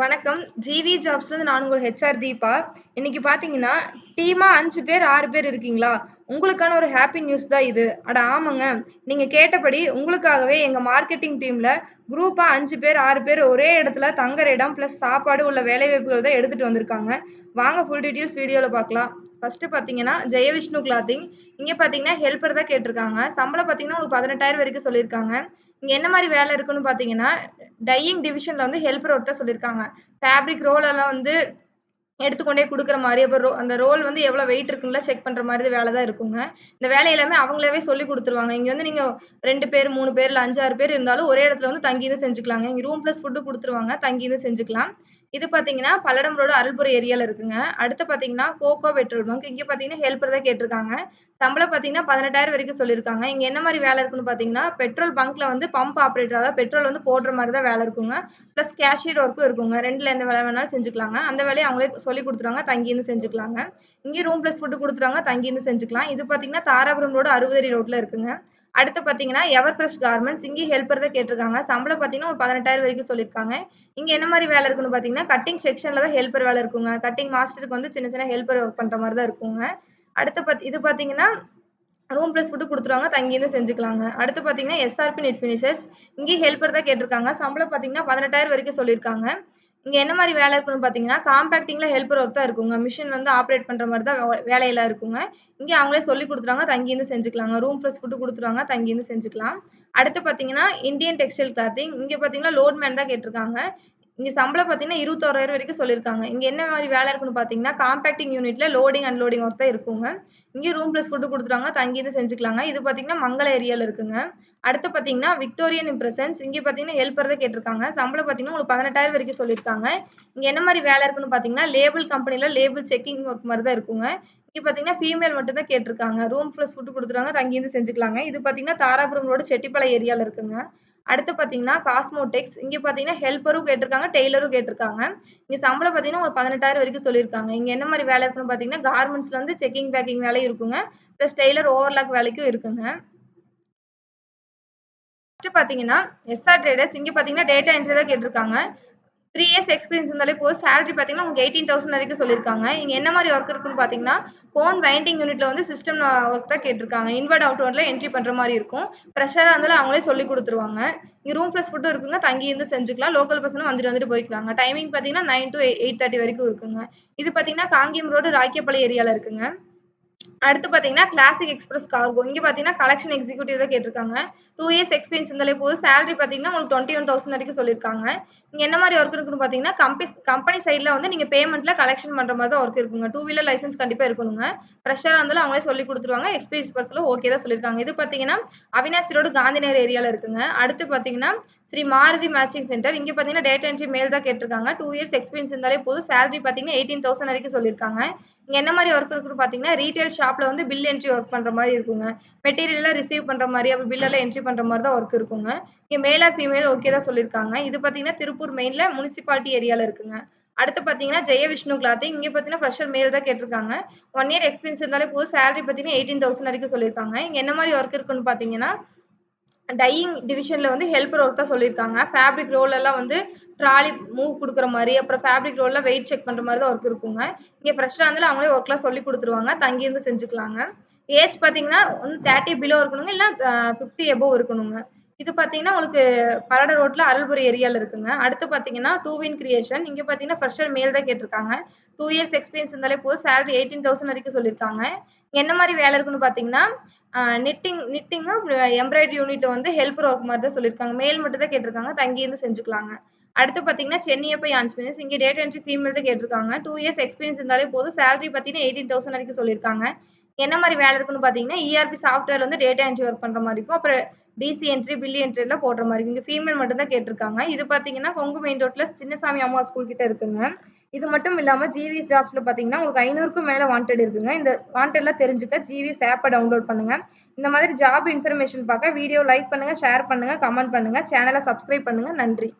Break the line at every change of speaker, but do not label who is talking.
வணக்கம். ஜிவி ஜாப்ஸ்லேருந்து நான் உங்கள் ஹெச்ஆர் தீபா. இன்னைக்கு பார்த்தீங்கன்னா டீமா அஞ்சு பேர் ஆறு பேர் இருக்கீங்களா? உங்களுக்கான ஒரு ஹாப்பி நியூஸ் தான் இது. அட ஆமாங்க. நீங்கள் கேட்டபடி உங்களுக்காகவே எங்கள் மார்க்கெட்டிங் டீமில் குரூப்பாக அஞ்சு பேர் ஆறு பேர் ஒரே இடத்துல தங்குற இடம் ப்ளஸ் சாப்பாடு உள்ள வேலைவாய்ப்புகள் தான் எடுத்துகிட்டு வந்திருக்காங்க. வாங்க ஃபுல் டீட்டெயில்ஸ் வீடியோவில் பார்க்கலாம் ஃபர்ஸ்ட் பார்த்தீங்கன்னா ஜெயவிஷ்ணு கிளாத்திங் இங்கே பார்த்தீங்கன்னா ஹெல்ப்பர் தான் கேட்டிருக்காங்க. சம்பளம் பார்த்தீங்கன்னா உங்களுக்கு பதினெட்டாயிரம் வரைக்கும் சொல்லியிருக்காங்க. இங்கே என்ன மாதிரி வேலை இருக்குன்னு பார்த்தீங்கன்னா டையிங் டிவிஷனில் வந்து ஹெல்ப்பர் ஒருத்தர் சொல்லியிருக்காங்க ஃபேப்ரிக் ரோல் எல்லாம் வந்து எடுத்துக்கொண்டே கொடுக்குற மாதிரி அப்போ ரோ அந்த ரோல் வந்து எவ்வளோ வெயிட் இருக்குங்களா செக் பண்ணுற மாதிரி வேலை தான் இருக்குங்க. இந்த வேலை எல்லாமே அவங்களாவே சொல்லி கொடுத்துருவாங்க. இங்கே வந்து நீங்கள் ரெண்டு பேர் மூணு பேர் இல்லை அஞ்சாறு பேர் இருந்தாலும் ஒரே இடத்துல வந்து தங்கி இருந்து செஞ்சுக்கலாங்க. இங்கே ரூம் ப்ளஸ் ஃபுட்டு கொடுத்துருவாங்க தங்கி இருந்து செஞ்சுக்கலாம். இது பார்த்தீங்கன்னா பல்லடம் ரோடு அருள்புரம் ஏரியாவில் இருக்குங்க. அடுத்து பார்த்தீங்கன்னா கோகோ பெட்ரோல் பங்க். இங்கே பார்த்தீங்கன்னா ஹெல்ப்பர் தான் கேட்டிருக்காங்க. சம்பளம் பார்த்தீங்கன்னா பதினெட்டாயிரம் வரைக்கும் சொல்லியிருக்காங்க. இங்கே என்ன மாதிரி வேலை இருக்குன்னு பார்த்தீங்கன்னா பெட்ரோல் பங்க்ல வந்து பம்ப் ஆப்ரேட்டர் அதாவது பெட்ரோல் வந்து போடுற மாதிரி தான் வேலை இருக்குங்க. ப்ளஸ் கேஷியர் ஒர்க்கும் இருக்குங்க. ரெண்டுல எந்த வேலை வேணாலும் செஞ்சுக்கலாங்க. அந்த வேலையை அவங்களே சொல்லி கொடுத்துருவாங்க. தங்கியிருந்து செஞ்சுக்கலாங்க. இங்கேயும் ரூம் ப்ளஸ் ஃபுட்டு கொடுத்துருவாங்க. தங்கியிருந்து செஞ்சுக்கலாம். இது பார்த்தீங்கன்னா தாராபுரம் ரோடு அறுபதடி ரோட்ல இருக்குங்க. அடுத்து பார்த்தீங்கன்னா எவர் ஃப்ரெஷ் கார்மெண்ட்ஸ் இங்கே ஹெல்ப்பர் தான் கேட்டிருக்காங்க. சம்பளம் பார்த்தீங்கன்னா ஒரு பதினெட்டாயிரம் வரைக்கும் சொல்லியிருக்காங்க. இங்கே என்ன மாதிரி வேலை இருக்குன்னு பார்த்தீங்கன்னா கட்டிங் செக்ஷனில் தான் ஹெல்ப்பர் வேலை இருக்குங்க. கட்டிங் மாஸ்டருக்கு வந்து சின்ன சின்ன ஹெல்ப்பர் ஒர்க் பண்ணுற மாதிரி தான் இருக்குங்க. அடுத்து பார்த்து இது பார்த்தீங்கன்னா ரூம் ப்ளஸ் ஃபுட்டு கொடுத்துருவாங்க தங்கியிருந்து செஞ்சுக்கலாங்க. அடுத்து பார்த்தீங்கன்னா எஸ்ஆர்பி நெட் ஃபினிஷர்ஸ் இங்கேயும் ஹெல்ப்பர் தான் கேட்டிருக்காங்க. சம்பளம் பார்த்தீங்கன்னா பதினெட்டாயிரம் வரைக்கும் சொல்லியிருக்காங்க. இங்க என்ன மாதிரி வேலை இருக்குன்னு பார்த்தீங்கன்னா காம்பேக்டிங்ல ஹெல்பர் ஒர்க் தான் இருக்குங்க. மிஷின் வந்து ஆப்ரேட் பண்ற மாதிரி தான் வேலையெல்லாம் இருக்குங்க. இங்க அவங்களே சொல்லி கொடுத்துருவாங்க தங்கியிருந்து செஞ்சுக்கலாங்க. ரூம் ப்ளஸ் ஃபுட்டு கொடுத்துருவாங்க தங்கியிருந்து செஞ்சுக்கலாம். அடுத்து பார்த்தீங்கன்னா இந்தியன் டெக்ஸ்டைல் கிளாத்திங் இங்க பார்த்தீங்கன்னா லோட் மேன் தான் கேட்டிருக்காங்க. இங்கே சம்பளம் பார்த்தீங்கன்னா இருபத்தோராயிரம் வரைக்கும் சொல்லியிருக்காங்க இங்கே என்ன மாதிரி வேலை இருக்குன்னு பார்த்தீங்கன்னா காம்பேக்டிங் யூனிட்ல லோடிங் அன்லோடிங் ஒர்க் தான் இருக்குங்க. இங்கே ரூம் ப்ளஸ் ஃபுட்டு கொடுத்துருவாங்க தங்கியிருந்து செஞ்சுக்கலாங்க. இது பார்த்தீங்கன்னா மங்கள ஏரியாவில் இருக்குங்க. அடுத்து பார்த்தீங்கன்னா விக்டோரியன் இம்ப்ரெசன்ஸ் இங்கே பார்த்தீங்கன்னா ஹெல்ப்பர் தான் கேட்டிருக்காங்க. சம்பளம் பார்த்தீங்கன்னா உங்களுக்கு பதினெட்டாயிரம் வரைக்கும் சொல்லியிருக்காங்க இங்கே என்ன மாதிரி வேலை இருக்குன்னு பார்த்தீங்கன்னா லேபிள் கம்பெனியில் லேபிள் செக்கிங் ஒர்க் மாதிரி தான் இருக்குங்க. இங்கே பார்த்தீங்கன்னா ஃபீமேல் மட்டும் தான் கேட்டிருக்காங்க ரூம் ப்ளஸ் ஃபுட்டு கொடுத்துருவாங்க தங்கியிருந்து செஞ்சுக்கலாங்க. இது பார்த்தீங்கன்னா தாராபுரம் ரோடு செட்டிப்பாளையம் ஏரியாவில் இருக்குங்க. அடுத்து பார்த்தீங்கன்னா காஸ்மோடெக்ஸ் இங்கே பார்த்தீங்கன்னா ஹெல்ப்பரும் கேட்டிருக்காங்க டெய்லரும் கேட்டிருக்காங்க. இங்கே சம்பளம் பார்த்தீங்கன்னா ஒரு பதினெட்டாயிரம் வரைக்கும் சொல்லியிருக்காங்க. இங்கே என்ன மாதிரி வேலை இருக்குன்னு பார்த்தீங்கன்னா கார்மெண்ட்ஸ்ல வந்து செக்கிங் பேக்கிங் வேலையும் இருக்குங்க. ப்ளஸ் டெய்லர் ஓவர்லாக் வேலைக்கும் இருக்குங்க. ஃபர்ஸ்ட் பார்த்தீங்கன்னா எஸ்ஆர் ட்ரேடர்ஸ் இங்கே பார்த்தீங்கன்னா டேட்டா என்ட்ரி தான் கேட்டிருக்காங்க. த்ரீ இயர்ஸ் எக்ஸ்பீரியன்ஸ் இருந்தாலே போதும். சேலரி பார்த்தீங்கன்னா உங்களுக்கு எயிட்டீன் தௌசண்ட் வரைக்கும் சொல்லியிருக்காங்க. இங்கே என்ன மாதிரி ஒர்க் இருக்குன்னு பார்த்தீங்கன்னா கோன் வைண்டிங் யூனிட்ல வந்து சிஸ்டம் ஒர்க் தான் கேட்டிருக்காங்க. இன்வெர்ட் அவுட் என்ட்ரி பண்ணுற மாதிரி இருக்கும். ப்ரெஷராக இருந்தாலும் அவங்களே சொல்லி கொடுத்துருவாங்க. இங்கே ரூம் ப்ளஸ் ஃபுட்டும் இருக்குங்க. தங்கி இருந்து செஞ்சுக்கலாம். லோக்கல் பர்சனும் வந்துட்டு வந்துட்டு போய்க்கலாங்க. டைமிங் பார்த்தீங்கன்னா நைன் டு எயிட் தேர்ட்டி வரைக்கும் இருக்குங்க. இது பார்த்தீங்கன்னா காங்கியம் ரோடு ராக்கியப்பாளையம் ஏரியாவில் இருக்குங்க. அடுத்து பார்த்தீங்கன்னா கிளாசிக் எக்ஸ்பிரஸ் கார்கோ இங்கே பார்த்தீங்கன்னா கலெக்ஷன் எக்ஸிக்யூட்டிவ் தான் கேட்டிருக்காங்க. டூ இயர்ஸ் எக்ஸ்பீரியன்ஸ் இருந்தாலே போதும். சேலரி பார்த்தீங்கன்னா உங்களுக்கு டுவெண்ட்டி ஒன் தௌசண்ட் வரைக்கும் சொல்லியிருக்காங்க. இங்கே என்ன மாதிரி ஒர்க் இருக்குன்னு பார்த்தீங்கன்னா கம்பெனி கம்பெனி சைடில் வந்து நீங்கள் பேமெண்ட்ல கலெக்ஷன் பண்ணுற மாதிரி தான் ஒர்க் இருக்குங்க. டூ வீலர் லைசன்ஸ் கண்டிப்பாக இருக்கணுங்க. ப்ரெஷராக இருந்தாலும் அவங்களே சொல்லி கொடுத்துருவாங்க. எக்ஸ்பீரியன்ஸ் பர்சனில் ஓகே தான் சொல்லியிருக்காங்க. இது பார்த்தீங்கன்னா அவினாசிரோடு காந்திநேர் காந்தி நகர் ஏரியாவில் இருக்குங்க. அடுத்து பார்த்தீங்கன்னா ஸ்ரீ மாருதி மேட்சிங் சென்டர். இங்கே பார்த்தீங்கன்னா டேட்டா என்ட்ரி மேல் தான் கேட்டிருக்காங்க. டூ இயர்ஸ் எக்ஸ்பீரியன்ஸ் இருந்தாலே போதும். சேலரி பார்த்தீங்கன்னா எயிட்டீன் தௌசண்ட் வரைக்கும் சொல்லியிருக்காங்க. இங்கே என்ன மாதிரி ஒர்க் இருக்குன்னு பார்த்தீங்கன்னா ரீட்டைல் ஷாப்பில் வந்து பில் என்ட்ரி ஒர்க் பண்ணுற மாதிரி இருக்குங்க. மெட்டீரியல்லாம் ரிசீவ் பண்ணுற மாதிரி அப்புறம் பில்லெல்லாம் என்ட்ரி பண்ணுற மாதிரி தான் ஒர்க் இருக்குங்க. இங்கே மேலா ஃபீமேல் ஓகே தான் சொல்லியிருக்காங்க. இது பார்த்தீங்கன்னா திருப்பூர் மெயினில் முனிசிபாலிட்டி ஏரியாவில் இருக்குங்க. அடுத்து பார்த்தீங்கன்னா ஜெய விஷ்ணு கிளாத்திங் இங்கே பார்த்தீங்கன்னா ஃப்ரெஷர் மேல் தான் கேட்டிருக்காங்க. ஒன் இயர் எக்ஸ்பீரியன்ஸ் இருந்தாலே போதும். சேலரி பார்த்தீங்கன்னா எயிட்டீன் தௌசண்ட் வரைக்கும் சொல்லியிருக்காங்க. இங்கே என்ன மாதிரி ஒர்க் இருக்குன்னு பார்த்தீங்கன்னா டையிங் டிவிஷனில் வந்து ஹெல்ப்பர் ஒர்க் தான் சொல்லியிருக்காங்க. ஃபேப்ரிக் ரோல் எல்லாம் வந்து ட்ராலி மூவ் கொடுக்குற மாதிரி அப்புறம் ஃபேப்ரிக் ரோலில் வெயிட் செக் பண்ணுற மாதிரி தான் ஒர்க் இருக்குங்க. இங்கே ஃப்ரெஷ்ஷாக இருந்தாலும் அவங்களே ஒர்க்லாம் சொல்லி கொடுத்துருவாங்க. தங்கியிருந்து செஞ்சுக்கலாங்க. ஏஜ் பார்த்தீங்கன்னா வந்து தேர்ட்டி பிலோ இருக்கணுங்க இல்லை ஃபிஃப்டி எபோவ் இருக்கணுங்க. இது பார்த்தீங்கன்னா உங்களுக்கு பல்லட ரோட்டில் அருள்புரி ஏரியாவில் இருக்குங்க. அடுத்து பார்த்தீங்கன்னா டூ வின் கிரியேஷன் இங்கே பார்த்தீங்கன்னா ஃப்ரெஷர் மேல் தான் கேட்டிருக்காங்க. டூ இயர்ஸ் எக்ஸ்பீரியன்ஸ் இருந்தாலே போதும். சேலரி எயிட்டீன் தௌசண்ட் வரைக்கும் சொல்லியிருக்காங்க. என்ன மாதிரி வேலை இருக்குன்னு பார்த்தீங்கன்னா நிட்டிங் நிட்டிங்கும் எம்ப்ராய்டரி யூனிட் வந்து ஹெல்ப்பர் ஒர்க் மாதிரி தான் சொல்லியிருக்காங்க. மேல் மட்டும் தான் கேட்டிருக்காங்க. தங்கியிருந்து செஞ்சுக்கலாங்க. அடுத்து பார்த்தீங்கன்னா போய் ஆன்ஸ்பினிஸ் இங்கே டேட் என்ட்ரி ஃபீமேல் தான் கேட்டிருக்காங்க. டூ இயர்ஸ் எக்ஸ்பீரியன்ஸ் இருந்தாலே போதும். சேலரி பார்த்தீங்கன்னா எயிட்டீன் தௌசண்ட் வரைக்கும் சொல்லியிருக்காங்க. என்ன மாதிரி வேலை இருக்குன்னு பார்த்தீங்கன்னா இஆர்பி சாஃப்ட்வேர் வந்து டேட்டா என்ட்ரி ஒர்க் பண்ணுற மாதிரி இருக்கும். அப்புறம் டிசி என்ட்ரி பில்லி என்ட்ரி எல்லாம் போடுற மாதிரி இங்கே ஃபீமேல் மட்டும் தான் கேட்டிருக்காங்க. இது பார்த்தீங்கன்னா கொங்கு மெயின் ரோட்ல சின்னசாமி அம்மா ஸ்கூல் கிட்ட இருக்குங்க. இது மட்டும் இல்லாமல் ஜிவி ஜாப்ஸ்ல பார்த்தீங்கன்னா உங்களுக்கு ஐநூறுக்கும் மேலே வாண்டட் இருக்குங்க. இந்த வாண்டட்லாம் தெரிஞ்சுக்க ஜிவிஎஸ் ஆப்பை டவுன்லோட் பண்ணுங்க. இந்த மாதிரி ஜாப் இன்ஃபர்மேஷன் பார்க்க வீடியோ லைக் பண்ணுங்க ஷேர் பண்ணுங்க கமெண்ட் பண்ணுங்க. சேனலை சப்ஸ்கிரைப் பண்ணுங்க. நன்றி.